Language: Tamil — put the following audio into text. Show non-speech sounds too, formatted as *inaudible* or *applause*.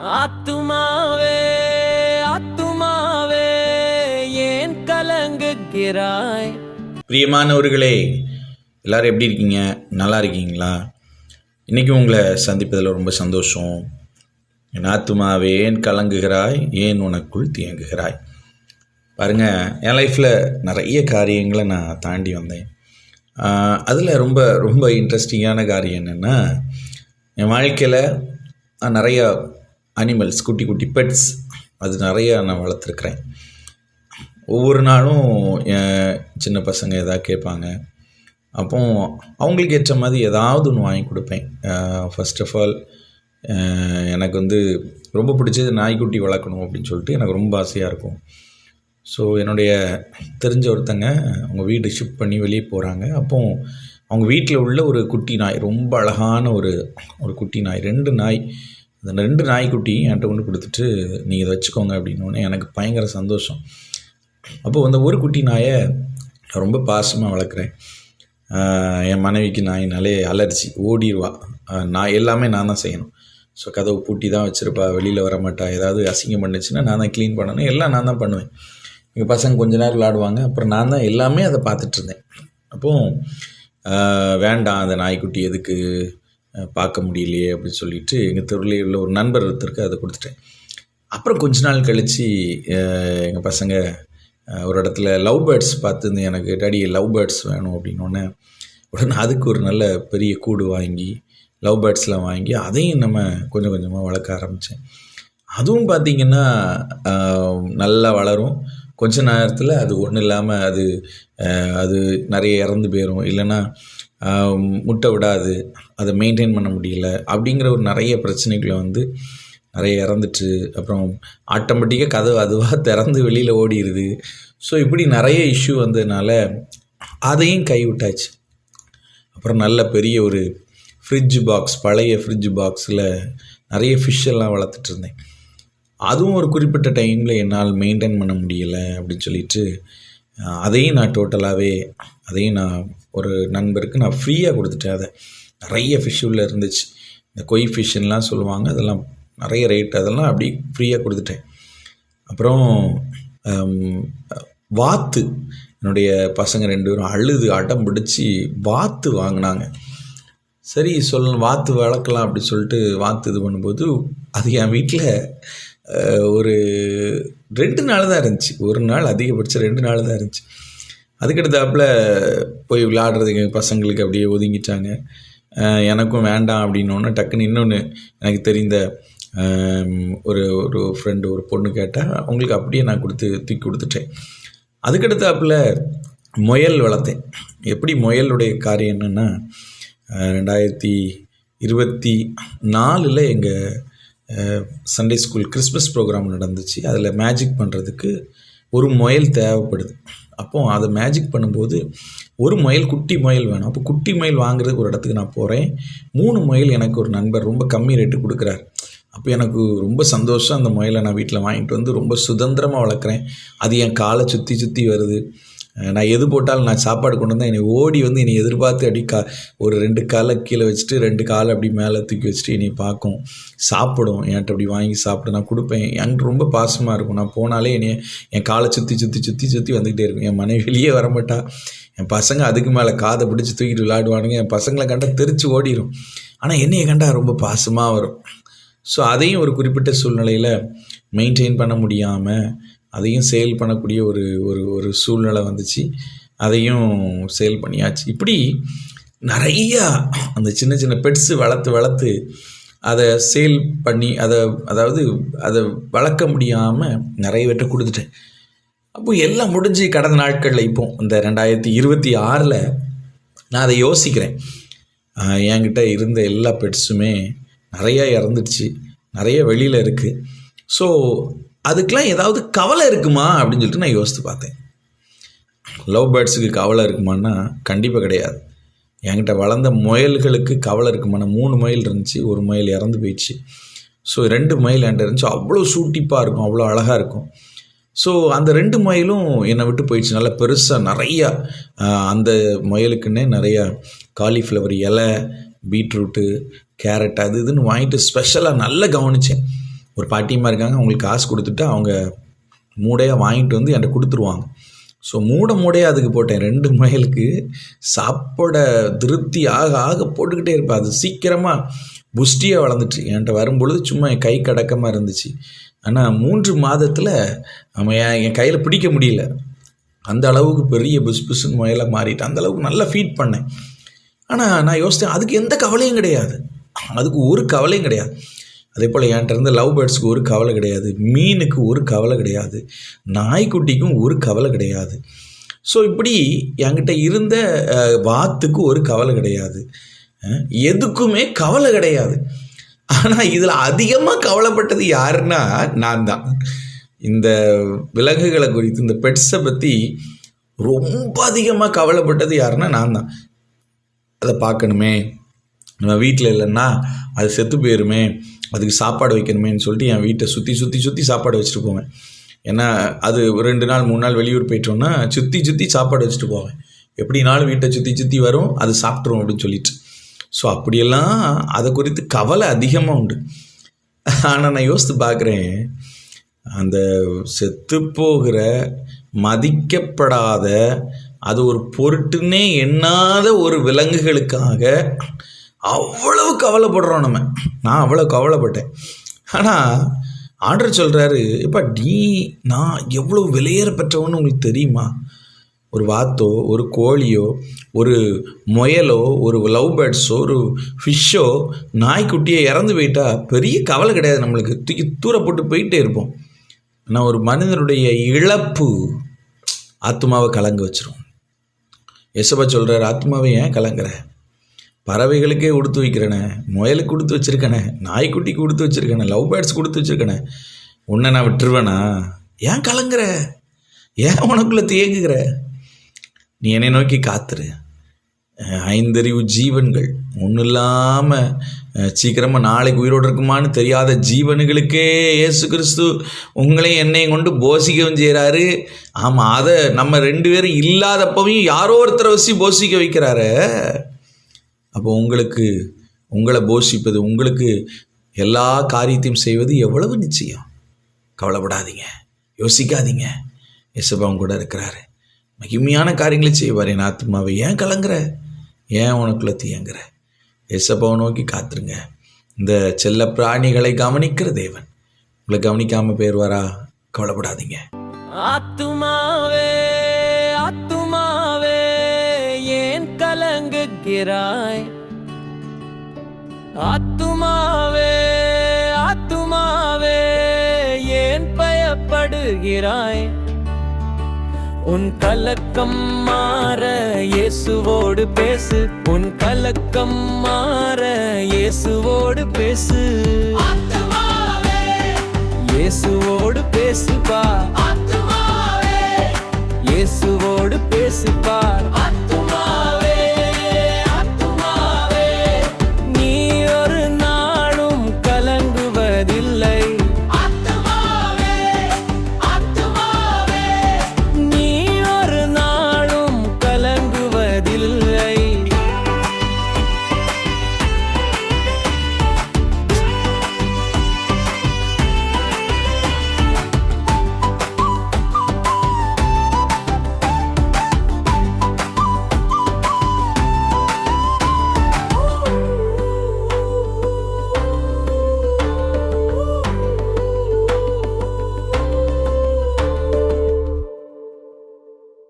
ஆத்துமாவே ஆத்துமாவே ஏன் கலங்குகிறாய்? பிரியமானவர்களே எல்லாரும் எப்படி இருக்கீங்க? நல்லா இருக்கீங்களா? இன்றைக்கி உங்களை சந்திப்பதில் ரொம்ப சந்தோஷம். என் ஆத்துமாவே ஏன் கலங்குகிறாய்? ஏன் உனக்குள் தியங்குகிறாய்? பாருங்கள் என் லைஃப்பில் நிறைய காரியங்களை நான் தாண்டி வந்தேன். அதில் ரொம்ப ரொம்ப இன்ட்ரெஸ்டிங்கான காரியம் என்னென்னா என் வாழ்க்கையில் நான் நிறையா அனிமல்ஸ் குட்டி குட்டி பெட்ஸ் அது நிறையா நான் வளர்த்துருக்குறேன். ஒவ்வொரு நாளும் சின்ன பசங்க எதாவது கேட்பாங்க. அப்போ அவங்களுக்கு ஏற்ற மாதிரி ஏதாவது ஒன்று வாங்கி கொடுப்பேன். ஃபஸ்ட் ஆஃப் ஆல் எனக்கு வந்து ரொம்ப பிடிச்சது நாய்க்குட்டி வளர்க்கணும் அப்படின்னு சொல்லிட்டு எனக்கு ரொம்ப ஆசையாக இருக்கும். ஸோ என்னுடைய தெரிஞ்ச ஒருத்தங்க அவங்க வீடு ஷிஃப்ட் பண்ணி வெளியே போகிறாங்க அப்போ அவங்க வீட்டில் உள்ள ஒரு குட்டி நாய் ரொம்ப அழகான ஒரு ஒரு குட்டி நாய் ரெண்டு நாய் அந்த ரெண்டு நாய்க்குட்டியும் என்கிட்ட கொண்டு கொடுத்துட்டு நீங்கள் இதை வச்சுக்கோங்க அப்படின்னோடனே எனக்கு பயங்கர சந்தோஷம். அப்போது அந்த ஒரு குட்டி நாயை நான் ரொம்ப பாசமாக வளர்க்குறேன். என் மனைவிக்கு நாயினாலே அலர்ஜி ஓடிடுவா நான் எல்லாமே நான் தான் செய்யணும். ஸோ கதவு பூட்டி தான் வச்சுருப்பா வெளியில் வர மாட்டா. ஏதாவது அசிங்கம் பண்ணுச்சுன்னா நான் தான் க்ளீன் பண்ணணும். எல்லாம் நான் தான் பண்ணுவேன். எங்கள் பசங்க கொஞ்ச நேரம் விளாடுவாங்க. அப்புறம் நான் தான் எல்லாமே அதை பார்த்துட்ருந்தேன் அப்போது வேண்டாம் அந்த நாய்க்குட்டி எதுக்கு? பார்க்க முடியலையே அப்படின்னு சொல்லிட்டு எங்கள் தெருவிலே உள்ள ஒரு நண்பர் ஒருத்தருக்கு அதை கொடுத்துட்டேன். அப்புறம் கொஞ்ச நாள் கழித்து எங்கள் பசங்க ஒரு இடத்துல லவ் பேர்ட்ஸ் பார்த்துருந்து எனக்கு டாடி லவ் பேர்ட்ஸ் வேணும் அப்படின்னோடனே உடனே அதுக்கு ஒரு நல்ல பெரிய கூடு வாங்கி லவ் பேர்ட்ஸ்லாம் வாங்கி அதையும் நம்ம கொஞ்சம் கொஞ்சமாக வளர்க்க ஆரம்பித்தேன் அதுவும் பார்த்திங்கன்னா நல்லா வளரும். கொஞ்ச நேரத்தில் அது ஒன்றும் இல்லாமல் அது அது நிறைய இறந்து போயிடும் இல்லைன்னா முட்டை விடாது அதை மெயின்டைன் பண்ண முடியல அப்படிங்கிற ஒரு நிறைய பிரச்சனைகளை வந்து நிறைய இறந்துட்டு அப்புறம் ஆட்டோமேட்டிக்காக கதவு அதுவாக *laughs* திறந்து வெளியில் ஓடிடுது ஸோ இப்படி நிறைய இஷ்யூ வந்ததுனால அதையும் கைவிட்டாச்சு. அப்புறம் நல்ல பெரிய ஒரு ஃப்ரிட்ஜ் பாக்ஸ் பழைய ஃப்ரிட்ஜ் பாக்ஸில் நிறைய ஃபிஷ் எல்லாம் வளர்த்துட்டு இருந்தேன். அதுவும் ஒரு குறிப்பிட்ட டைமில் என்னால் மெயின்டைன் பண்ண முடியலை அப்படின்னு சொல்லிட்டு அதையும் நான் டோட்டலாகவே அதையும் நான் ஒரு நண்பருக்கு நான் ஃப்ரீயாக கொடுத்துட்டேன். அதை நிறைய ஃபிஷ் உள்ள இருந்துச்சு. இந்த கொய் ஃபிஷ்ஷுலாம் சொல்லுவாங்க. அதெல்லாம் நிறைய ரேட் அதெல்லாம் அப்படி ஃப்ரீயாக கொடுத்துட்டேன். அப்புறம் வாத்து. என்னுடைய பசங்க ரெண்டு பேரும் அழுது அடம் பிடிச்சி வாத்து வாங்கினாங்க. சரி சொல்ல வாத்து வளர்க்கலாம் அப்படி சொல்லிட்டு வாத்து இது பண்ணும்போது அது என் வீட்டில் ஒரு ரெண்டு நாள் தான் இருந்துச்சு. ஒரு நாள் அதிகபட்சம் ரெண்டு நாள் தான் இருந்துச்சு. அதுக்கடுத்தாப்பில் போய் விளையாடுறதுக்கு பசங்களுக்கு அப்படியே ஒதுங்கிட்டாங்க. எனக்கும் வேண்டாம் அப்படின்னோடனே டக்குன்னு இன்னொன்று எனக்கு தெரிந்த ஒரு ஒரு ஃப்ரெண்டு ஒரு பொண்ணு கேட்டால் அவங்களுக்கு அப்படியே நான் கொடுத்து தூக்கி கொடுத்துட்டேன். அதுக்கடுத்தாப்பில் முயல் வளர்த்தேன். எப்படி முயலுடைய காரியம் என்னென்னா ரெண்டாயிரத்தி இருபத்தி நாலில் எங்கள் சண்டே ஸ்கூல் கிறிஸ்மஸ் ப்ரோக்ராம் நடந்துச்சு. அதில் மேஜிக் பண்ணுறதுக்கு ஒரு முயல் தேவைப்படுது. அப்போ அதை மேஜிக் பண்ணும்போது ஒரு முயல் குட்டி முயல் வேணும். அப்போ குட்டி முயல் வாங்குறதுக்கு ஒரு இடத்துக்கு நான் போகிறேன். மூணு முயல் எனக்கு ஒரு நண்பர் ரொம்ப கம்மி ரேட்டு கொடுக்குறாரு. அப்போ எனக்கு ரொம்ப சந்தோஷம் அந்த முயலை நான் வீட்டில் வாங்கிட்டு வந்து ரொம்ப சுதந்திரமாக வளர்க்குறேன். அது என் காலை சுற்றி சுற்றி வருது. நான் எது போட்டாலும் நான் சாப்பாடு கொண்டு வந்தால் என்னை ஓடி வந்து என்னை எதிர்பார்த்து அப்படி கா ஒரு ரெண்டு காலை கீழே வச்சுட்டு ரெண்டு காலை அப்படி மேலே தூக்கி வச்சுட்டு என்னை பார்க்கும். சாப்பிடும். என்கிட்ட அப்படி வாங்கி சாப்பிட்டு நான் கொடுப்பேன். என்கிட்ட ரொம்ப பாசமாக இருக்கும். நான் போனாலே என்னை என் காலை சுற்றி சுற்றி சுற்றி சுற்றி வந்துக்கிட்டே இருக்கும். என் மனைவி வெளியே வரமாட்டா என் பசங்க அதுக்கு மேலே காதை பிடிச்சி தூக்கிட்டு விளையாடுவானுங்க. என் பசங்களை கண்டா தெரிச்சு ஓடிடும் ஆனால் என்னையை கண்டா ரொம்ப பாசமாக வரும். ஸோ அதையும் ஒரு குறிப்பிட்ட சூழ்நிலையில் மெயின்டைன் பண்ண முடியாமல் அதையும் சேல் பண்ணக்கூடிய ஒரு ஒரு ஒரு சூழ்நிலை வந்துச்சு. அதையும் சேல் பண்ணியாச்சு. இப்படி நிறையா அந்த சின்ன சின்ன பெட்ஸு வளர்த்து வளர்த்து அதை சேல் பண்ணி அதை அதாவது அதை வளர்க்க முடியாமல் நிறைய பேர்ட்ட கொடுத்துட்டேன். அப்போ எல்லாம் முடிஞ்சு கடந்த நாட்களில் இப்போ இந்த ரெண்டாயிரத்தி இருபத்தி ஆறில் நான் அதை யோசிக்கிறேன். என்கிட்ட இருந்த எல்லா பெட்ஸுமே நிறையா இறந்துடுச்சு. நிறைய வெளியில் இருக்குது ஸோ அதுக்கெலாம் ஏதாவது கவலை இருக்குமா அப்படின்னு சொல்லிட்டு நான் யோசித்து பார்த்தேன். லவ் பேர்ட்ஸுக்கு கவலை இருக்குமான்னா கண்டிப்பாக கிடையாது. என்கிட்ட வளர்ந்த முயல்களுக்கு கவலை இருக்குமானா மூணு மயில் இருந்துச்சு ஒரு மயில் இறந்து போயிடுச்சு. ஸோ ரெண்டு மயில் என்கிட்ட இருந்துச்சு. அவ்வளோ சூட்டிப்பாக இருக்கும் அவ்வளோ அழகாக இருக்கும். ஸோ அந்த ரெண்டு மயிலும் என்னை விட்டு போயிடுச்சு. நல்லா பெருசாக நிறையா அந்த முயலுக்குன்னே நிறையா காலிஃப்ளவர் இலை பீட்ரூட்டு கேரட் அது இதுன்னு வாங்கிட்டு ஸ்பெஷலாக நல்லா கவனித்தேன் ஒரு பாட்டியமாக இருக்காங்க அவங்களுக்கு காசு கொடுத்துட்டு அவங்க மூடையாக வாங்கிட்டு வந்து என்கிட்ட கொடுத்துருவாங்க. ஸோ மூட மூடையாக அதுக்கு போட்டேன். ரெண்டு முயலுக்கு சாப்பாட திருப்தி ஆக ஆக போட்டுக்கிட்டே இருப்பேன். அது சீக்கிரமாக புஷ்டியாக வளர்ந்துச்சு. என்கிட்ட வரும்பொழுது சும்மா என் கை கடக்கமாக இருந்துச்சு. ஆனால் மூன்று மாதத்தில் அவன் என் என் கையில் பிடிக்க முடியல. அந்த அளவுக்கு பெரிய புஷ் புஷ்னு முயலாக மாறிட்டு அந்த அளவுக்கு நல்லா ஃபீட் பண்ணேன். ஆனால் நான் யோசித்தேன் அதுக்கு எந்த கவலையும் கிடையாது. அதுக்கு ஒரு கவலையும் கிடையாது. அதே போல் என்கிட்ட இருந்த லவ் பேர்ட்ஸ்க்கு ஒரு கவலை கிடையாது. மீனுக்கு ஒரு கவலை கிடையாது. நாய்க்குட்டிக்கும் ஒரு கவலை கிடையாது. ஸோ இப்படி என்கிட்ட இருந்த வாத்துக்கு ஒரு கவலை கிடையாது. எதுக்குமே கவலை கிடையாது. ஆனால் இதில் அதிகமாக கவலைப்பட்டது யாருன்னா நான் தான். இந்த விலங்குகளை குறித்து இந்த பெட்ஸை பற்றி ரொம்ப அதிகமாக கவலைப்பட்டது யாருன்னா நான் தான். அதை பார்க்கணுமே. நம்ம வீட்டில் இல்லைன்னா அது செத்து போயிருமே அதுக்கு சாப்பாடு வைக்கணுமேன்னு சொல்லிட்டு என் வீட்டை சுற்றி சுற்றி சுற்றி சாப்பாடு வச்சுட்டு போவேன். ஏன்னா அது ஒரு ரெண்டு நாள் மூணு நாள் வெளியூர் போயிட்டோன்னா சுற்றி சுற்றி சாப்பாடு வச்சுட்டு போவேன். எப்படினாலும் வீட்டை சுற்றி சுற்றி வரும் அது சாப்பிட்ருவோம் அப்படின்னு சொல்லிட்டு. ஸோ அப்படியெல்லாம் அதை குறித்து கவலை அதிகமாக உண்டு. ஆனால் நான் யோசித்து பார்க்குறேன் அந்த செத்து போகிற மதிக்கப்படாத அது ஒரு பொருட்டுன்னே எண்ணாத ஒரு விலங்குகளுக்காக அவ்வளவு கவலைப்படுறோம் நம்ம. நான் அவ்வளோ கவலைப்பட்டேன். ஆனால் ஆர்டர் சொல்கிறாரு இப்போ நீ நான் எவ்வளோ விலையேற பெற்றவன்னு உங்களுக்கு தெரியுமா? ஒரு வாத்தோ ஒரு கோழியோ ஒரு முயலோ ஒரு லவ் பேர்ட்ஸோ ஒரு ஃபிஷ்ஷோ நாய்க்குட்டியோ இறந்து போயிட்டா பெரிய கவலை கிடையாது நம்மளுக்கு. தூக்கி தூர போட்டு போயிட்டே இருப்போம். ஆனால் ஒரு மனிதனுடைய இழப்பு ஆத்மாவை கலங்க வச்சிரும். எசபா சொல்கிறார் ஆத்மாவை ஏன் கலங்குற? பறவைகளுக்கே கொடுத்து வைக்கிறேனே முயலுக்கு கொடுத்து வச்சுருக்கேனே நாய்க்குட்டிக்கு கொடுத்து வச்சுருக்கேனே லவ் பேர்ட்ஸ் கொடுத்து வச்சுருக்கேனே உன்னை நான் விட்டுருவேனா? ஏன் கலங்குற? ஏன் உனக்குள்ளே தேங்குகிற? நீ என்னை நோக்கி காத்துரு. ஐந்தறிவு ஜீவன்கள். ஒன்றும் இல்லாமல் சீக்கிரமாக நாளைக்கு உயிரோடு இருக்குமான்னு தெரியாத ஜீவனுகளுக்கே இயேசு கிறிஸ்து உங்களையும் என்னையும் கொண்டு போசிக்கவும் செய்கிறாரு ஆமாம் அதை நம்ம ரெண்டு பேரும் இல்லாதப்பவையும் யாரோ ஒருத்தரை வச்சு போசிக்க வைக்கிறாரு. அப்போ உங்களுக்கு உங்களை போஷிப்பது உங்களுக்கு எல்லா காரியத்தையும் செய்வது எவ்வளவு நிச்சயம்? கவலைப்படாதீங்க. யோசிக்காதீங்க. இயேசுபாவும் கூட இருக்கிறாரு. மகிமையான காரியங்களை செய்வார். என் ஆத்மாவை ஏன் கலங்குற? ஏன் உனக்குள்ள தீயங்குற இயேசப்பாவை நோக்கி காத்துருங்க. இந்த செல்ல பிராணிகளை கவனிக்கிற தேவன். உங்களை கவனிக்காமல் போயிடுவாரா கவலைப்படாதீங்க. ஆத்துமாவே இருக்கிறாய் ஆத்துமாவே ஆத்துமாவே ஏன் பயப்படுகிறாய்? உன் கலக்கம் மாற இயேசுவோடு பேசு. உன் கலக்கம் மாற இயேசுவோடு பேசு. இயேசுவோடு பேசுப்பா. இயேசுவோடு பேசுப்பா.